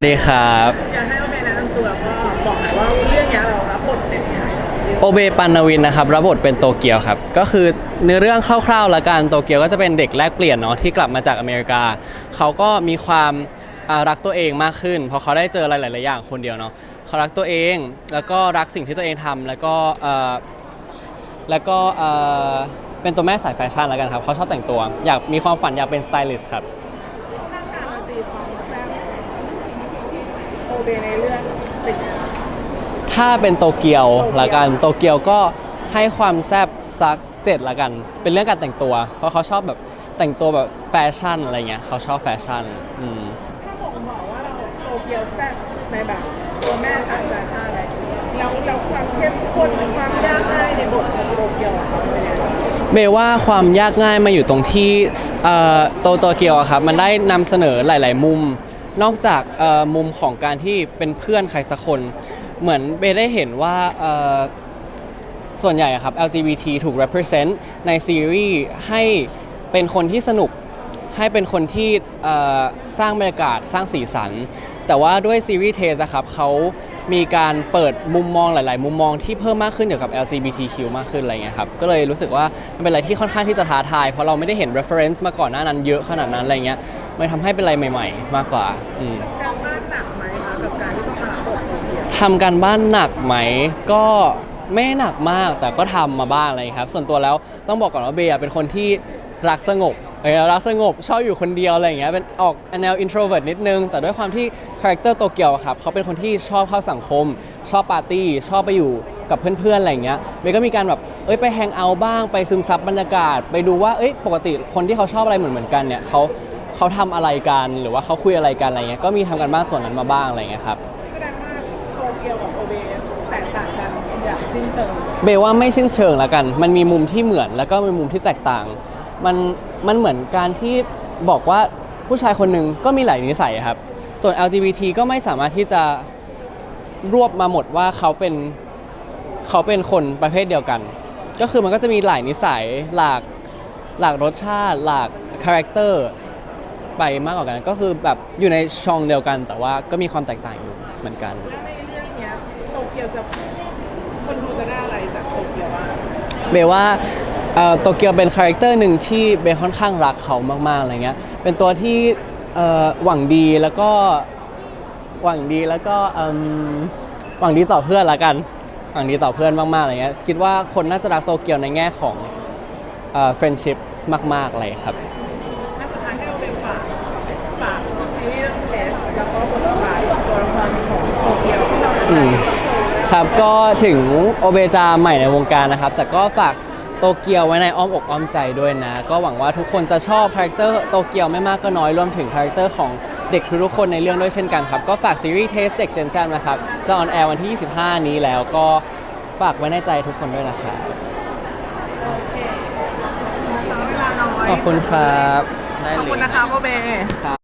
สวัสดีครับ อยากให้โอเมแนะนำตัวแล้วก็บอกหน่อยว่าเรื่องเนี้ยเรารับบทเป็นยังไงโอเบปันนวินนะครับรับบทเป็นโตเกียวครับ ก็คือเนื้อเรื่องคร่าวๆละกันโตเกียวก็จะเป็นเด็กแลกเปลี่ยนเนาะที่กลับมาจากอเมริกา เขาก็มีความอ่ารักตัวเองมากขึ้นเพราะเขาได้เจออะไรหลายๆอย่างคนเดียวเนาะเขารักตัวเองแล้วก็รักสิ่งที่ตัวเองทำแล้วก็เอ่อแล้วก็เอ่อเป็นตัวแม่สายแฟชั่นแล้วกันครับเขาชอบแต่งตัว อยากมีความฝันอยากเป็นสไตลิสต์ครับ ถ้าการันตีความแซ่บโอ เบในเรื่องสิ่งนี้ถ้าเป็นโตเกียวละกันโตเกียวก็ให้ความแซบสักเจ็ดละกัน เป็นเรื่องการแต่งตัว เพราะเขาชอบแบบแต่งตัวแบบแฟชั่นอะไรเงี้ยเขาชอบแฟชั่นอืมถ้าผมบอกว่าเราโตเกียวแซ่บในแบบตัวแม่สายแฟชั่นอะไรอย่างเงี้ยแล้วแล้วความเข้มข้นหรือความยากง่ายในบทของโตเกียวอะครับเป็นยังไงเบว่าความยากง่ายมาอยู่ตรงที่เอ่อโตโตเกียวอะครับ มันได้นำเสนอหลาย ๆ มุม นอกจากมุมของการที่เป็นเพื่อนใครสักคน เหมือนเบได้เห็นว่าส่วนใหญ่ครับ LGBT ถูก represent ในซีรีส์ให้เป็นคนที่สนุก ให้เป็นคนที่สร้างบรรยากาศสร้างสีสัน แต่ว่าด้วยซีรีส์เทสครับเขามีการเปิดมุมมองหลาย ๆ มุมมองที่เพิ่มมากขึ้นเกี่ยวกับ LGBTQ มากขึ้นอะไรเงี้ยครับ ก็เลยรู้สึกว่ามันเป็นอะไรที่ค่อนข้างที่จะท้าทาย เพราะเราไม่ได้เห็น reference มาก่อนหน้านั้นเยอะขนาดนั้นอะไรเงี้ย มันทำให้เป็นอะไรใหม่ ๆ มากกว่าอืมการบ้านหนักไหมคะกับการที่ต้องมารับบทโตเกียวทำการบ้านหนักไหมก็ไม่หนักมากแต่ก็ทำมาบ้างอะไรครับ ส่วนตัวแล้วต้องบอกก่อนว่าเบย์อะเป็นคนที่รักสงบเออรักสงบชอบอยู่คนเดียวอะไรอย่างเงี้ยเป็นออกแนว introvert นิดนึง แต่ด้วยความที่คาแรคเตอร์โตเกียวอะครับเขาเป็นคนที่ชอบเข้าสังคม ชอบปาร์ตี้ชอบไปอยู่กับเพื่อนๆอะไรอย่างเงี้ยเบย์ก็มีการแบบเอ้ยไปแฮงเอาท์บ้างไปซึมซับบรรยากาศ ไปดูว่าเอ้ยปกติคนที่เขาชอบอะไรเหมือนเหมือนๆกันเนี่ยเขา เขาทำอะไรกันหรือว่าเขาคุยอะไรกันอะไรเงี้ยก็มีทำกันบ้านส่วนนั้นมาบ้างอะไรเงี้ยครับ แสดงว่าโตเกียวกับโอเบแตกต่างกันอย่างสิ้นเชิงเบลว่าไม่สิ้นเชิงแล้วกัน มันมีมุมที่เหมือนแล้วก็มีมุมที่แตกต่าง มัน มันเหมือนการที่บอกว่าผู้ชายคนหนึ่งก็มีหลายนิสัยครับ ส่วน LGBT ก็ไม่สามารถที่จะรวบมาหมดว่าเขาเป็นเขาเป็นคนประเภทเดียวกัน ก็คือมันก็จะมีหลายนิสัยหลากหลากรสชาติหลากคาแรคเตอร์ ไปมากกว่ากัน ก็คือแบบอยู่ในช่องเดียวกัน แต่ว่าก็มีความแตกต่างอยู่เหมือนกัน แล้วในเรื่องเนี้ยโตเกียวจะคนดูจะได้อะไรจากโตเกียวบ้างเบลว่าเอ่อโตเกียวเป็นคาแรคเตอร์หนึ่งที่เบลค่อนข้างรักเขามากๆอะไรเงี้ยเป็นตัวที่เอ่อหวังดีแล้วก็หวังดีแล้วก็เอิ่มหวังดีต่อเพื่อนละกัน หวังดีต่อเพื่อนมากๆอะไรเงี้ยคิดว่าคนน่าจะรักโตเกียวในแง่ของเอ่อ friendship มากๆอะไรครับ อืมครับก็ถึงโอเบจาใหม่ในวงการนะครับ แต่ก็ฝากโตเกียวไว้ในอ้อมอกอ้อมใจด้วยนะ ก็หวังว่าทุกคนจะชอบคาแรคเตอร์โตเกียวไม่มากก็น้อยรวมถึงคาแรคเตอร์ของเด็กทุกๆคนในเรื่องด้วยเช่นกันครับ ก็ฝากซีรีส์เทสเด็กเจนแซนะครับ จะออนแอร์วันที่ 25 นี้แล้วก็ฝากไว้ในใจทุกคนด้วยนะครับโอเคนะคะเวลาน้อยขอบคุณครับได้ขอบเลยคุณนะคะโบเบ ครับ